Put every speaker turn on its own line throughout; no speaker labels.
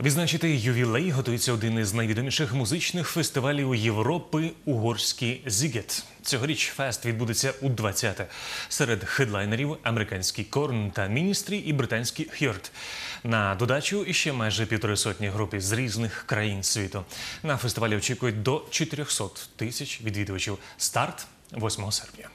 Відзначити ювілей готується один із найвідоміших музичних фестивалів Європи угорський Зігет. Цьогоріч фест відбудеться у 20-те. Серед хедлайнерів американський Корн та Міністрі і британський Хьорд. На додачу іще майже півтори сотні груп із різних країн світу. На фестивалі очікують до 400 тисяч відвідувачів. Старт 8 серпня.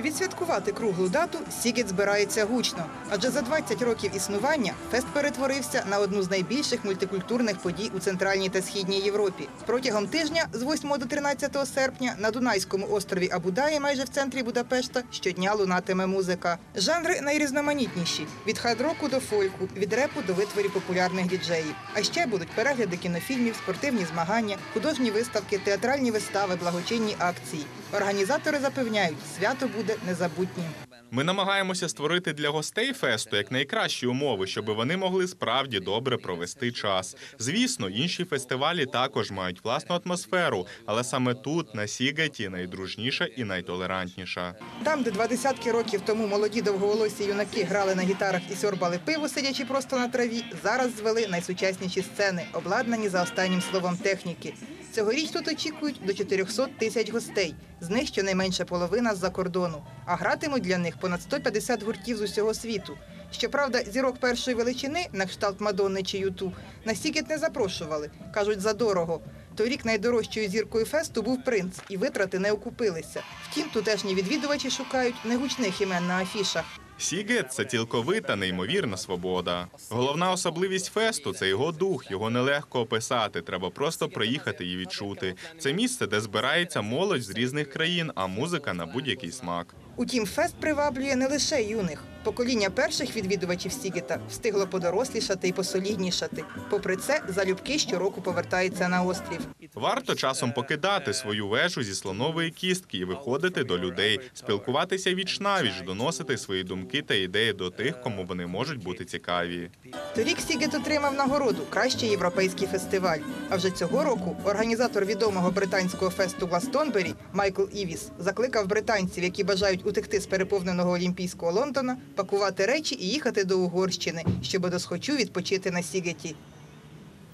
Відсвяткувати круглу дату Сігет збирається гучно, адже за 20 років існування фест перетворився на одну з найбільших мультикультурних подій у центральній та східній Європі. Протягом тижня з 8 до 13 серпня на Дунайському острові Абудаї, майже в центрі Будапешта, щодня лунатиме музика. Жанри найрізноманітніші від хард-року до фольку, від репу до витворів популярних діджеїв. А ще будуть перегляди кінофільмів, спортивні змагання, художні виставки, театральні вистави, благочинні акції. Організатори запевняють, свято буде незабутнім.
Ми намагаємося створити для гостей фесту як найкращі умови, щоб вони могли справді добре провести час. Звісно, інші фестивалі також мають власну атмосферу, але саме тут, на Сігаті, найдружніша і найтолерантніша.
Там, де два десятки років тому молоді довговолосі юнаки грали на гітарах і сьорбали пиво, сидячи просто на траві, зараз звели найсучасніші сцени, обладнані за останнім словом техніки. Цьогоріч тут очікують до 400 тисяч гостей, з них щонайменше половина з-за кордону. А гратимуть для них понад 150 гуртів з усього світу. Щоправда, зірок першої величини, на кшталт Мадонни чи Юту, на Сігет не запрошували. Кажуть, задорого. Торік найдорожчою зіркою фесту був принц, і витрати не окупилися. Втім, тутешні відвідувачі шукають негучних імен на афішах.
Сігет це цілковита неймовірна свобода. Головна особливість фесту це його дух. Його нелегко описати. Треба просто приїхати і відчути. Це місце, де збирається молодь з різних країн, а музика на будь-який смак.
Утім, фест приваблює не лише юних. Покоління перших відвідувачів Сігета встигло подорослішати і посоліднішати. Попри це, залюбки щороку повертаються на острів.
Варто часом покидати свою вежу зі слонової кістки і виходити до людей, спілкуватися віч навіч, доносити свої думки та ідеї до тих, кому вони можуть бути цікаві.
Торік Сігет отримав нагороду Кращий європейський фестиваль. А вже цього року організатор відомого британського фесту Гластонбері Майкл Івіс закликав британців, які бажають утекти з переповненого Олімпійського Лондона, пакувати речі і їхати до Угорщини, щоб досхочу відпочити на Сігеті.